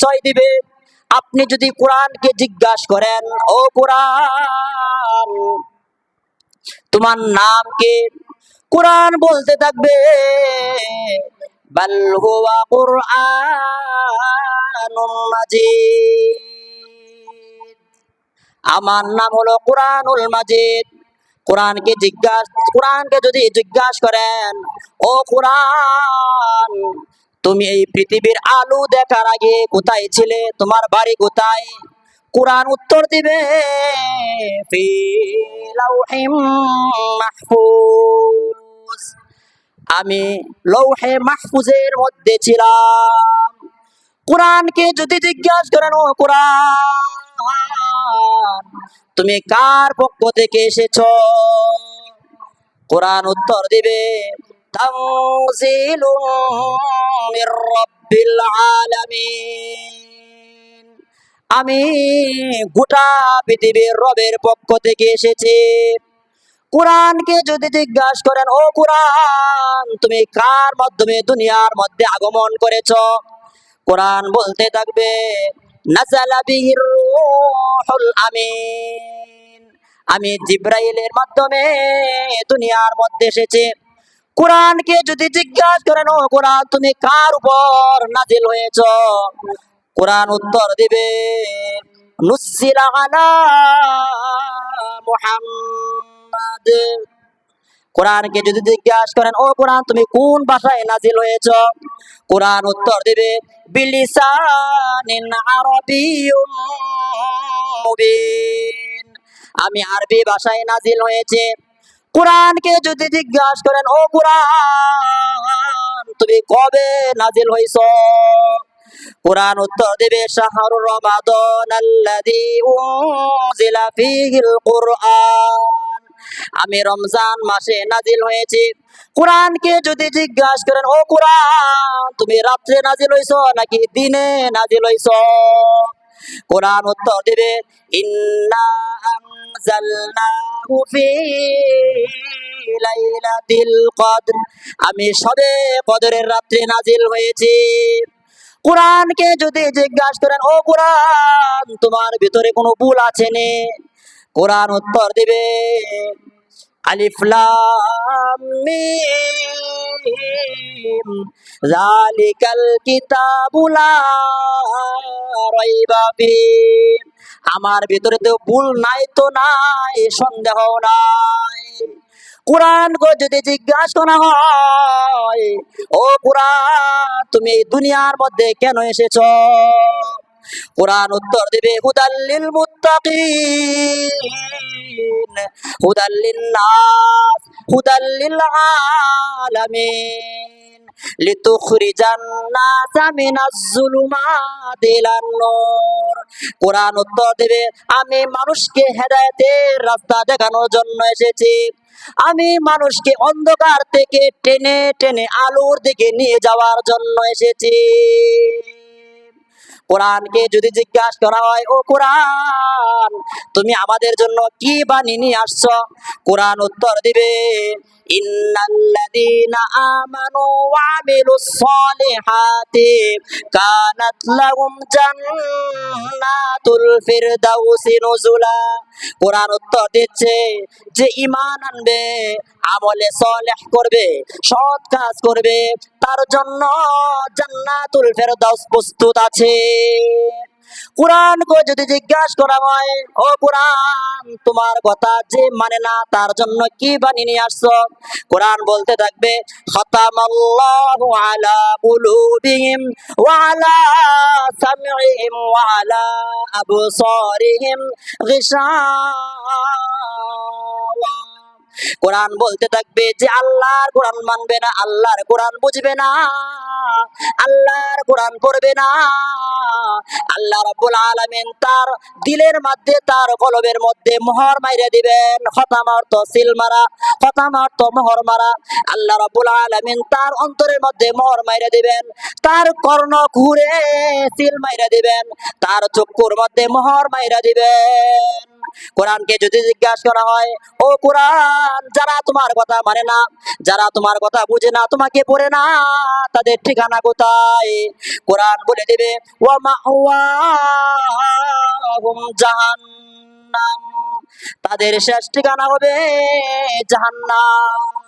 পরিচয় দিবে। আপনি যদি কোরআনকে জিজ্ঞাসা করেন, ও কোরআন, তোমার নাম কে? কোরআন বলতে থাকবে আমার নাম হলো কোরআনুল মাজিদ। কোরআনকে জিজ্ঞাসা, কোরআনকে যদি জিজ্ঞাসা করেন, ও কোরআন তুমি এই পৃথিবীর আলু দেখার আগে কোথায় ছিলে? তোমার বাড়ি কোথায়? কোরআন উত্তর দিবে মাহফুজ। আমি লৌহে মাহফুজের মধ্যে ছিলাম। কোরআনকে যদি জিজ্ঞাসা করেন ও কোরআন, তুমি কার পক্ষ থেকে এসেছ? কোরআন উত্তর দিবে তানজিলুম মির রাব্বিল আলামিন আমি গোটা পৃথিবীর রবের পক্ষ থেকে এসেছি। কোরআনকে যদি জিজ্ঞাসা করেন, ও কোরআন, তুমি কার মাধ্যমে দুনিয়ার মধ্যে আগমন করেছ? কোরআন বলতে থাকবে আমি জিব্রাইলের মাধ্যমে দুনিয়ার মধ্যে এসেছি। কোরআনকে যদি জিজ্ঞাসা করেন, ও কোরআন, তুমি কার উপর নাজিল হয়েছ? কোরআন উত্তর দিবে নুসিলা আলা কোরআনকে যদি জিজ্ঞাসা করেন, ও কোরআন, তুমি কোন ভাষায় নাজিল হয়েছ? কোরআন উত্তর দিবে আমি আরবি ভাষায় নাজিল হয়েছে। কোরআনকে যদি জিজ্ঞাসা করেন, ও কোরআন, তুমি কবে নাজিল হইছ কোরআন উত্তর দেবে, শাহরু রমাদান আল্লাযী উনজিলা ফীহিল কুরআন। আমি রমজান মাসে নাজিল হয়েছি। কোরআনকে যদি জিজ্ঞাসা করেন, ও কোরআন, তুমি রাত্রে নাজিল হইছ নাকি দিনে নাজিল হইছ কোরআন উত্তর দিবে আমি সবে কদরের রাত্রে নাজিল হয়েছি। কোরআনকে যদি জিজ্ঞাসা করেন, ও কোরআন, তোমার ভিতরে কোনো ভুল আছে নে? কোরআন উত্তর দিবে, আলিফ লাম মিম জালিকাল কিতাবু লা রাইবা আমার ভিতরে তো ভুল নাই তো নাই, সন্দেহ নাই। কোরআন গো যদি জিজ্ঞাসা করা হয়, ও কোরআন, তুমি দুনিয়ার মধ্যে কেন এসেছ? কোরআন উত্তর দিবে হুদাল্লিল মুত্তাকিন হুদাল্লিন নাস হুদাল্লিল আলামিন। কোরআন উত্তর দেবে, আমি মানুষকে হেদায়েতের রাস্তা দেখানোর জন্য এসেছি। আমি মানুষকে অন্ধকার থেকে টেনে টেনে আলোর দিকে নিয়ে যাওয়ার জন্য এসেছি। কোরআনকে যদি জিজ্ঞাসা করা হয়, ও কোরআন তুমি আমাদের জন্য কি বাণী নিয়ে আসছো? কোরআন উত্তর দিবে, ইন্নাল্লাযীনা আমানু ওয়া আমিলুস সলিহাতি কানাত লাহুম জান্নাতুল কোরআন উত্তর দিচ্ছে যে ঈমান আনবে, আমলে সলেহ করবে, সৎ কাজ করবে, তার জন্য জান্নাতুল ফেরদাউস প্রস্তুত আছে। কোরআন কো যদি জিজ্ঞাসা করা হয়, ও কোরআন, তোমার কথা যে মানে না, তার জন্য কি বানিয়ে নিয়ে আসছো? কোরআন বলতে থাকবে, খতামাল্লাহু আলা কুলুবিহিম ওয়া আলা সামইহিম ওয়া আলা আবসারিহিম গিশাওয়া কোরআন বলতে থাকবে যে আল্লাহর কোরআন মানবে না, আল্লাহর কোরআন বুঝবে না, আল্লাহর কোরআন পড়বে না। আল্লাহ রাব্বুল আলামিন তার দিলের মধ্যে, তার কলবের মধ্যে মোহর মাইরে দিবেন। খতাম অর্থ সিল মারা, খতাম অর্থ মোহর মারা। আল্লাহ রাব্বুল আলামিন তার অন্তরের মধ্যে মোহর মাইরে দিবেন। তার কর্ণ ঘুরে সিল মাইরে দিবেন। তার চক্ষুর মধ্যে মোহর মাইরে দিবেন। কোরআনকে যদি জিজ্ঞাসা করা হয়, ও কোরআন, যারা তোমার কথা মানে না, যারা তোমার কথা বুঝে না, তোমাকে পড়ে না, তাদের ঠিকানা কোথায়? কোরআন বলে দেবে, ওয়া জাহান্নাম। তাদের শেষ ঠিকানা হবে জাহান্নাম।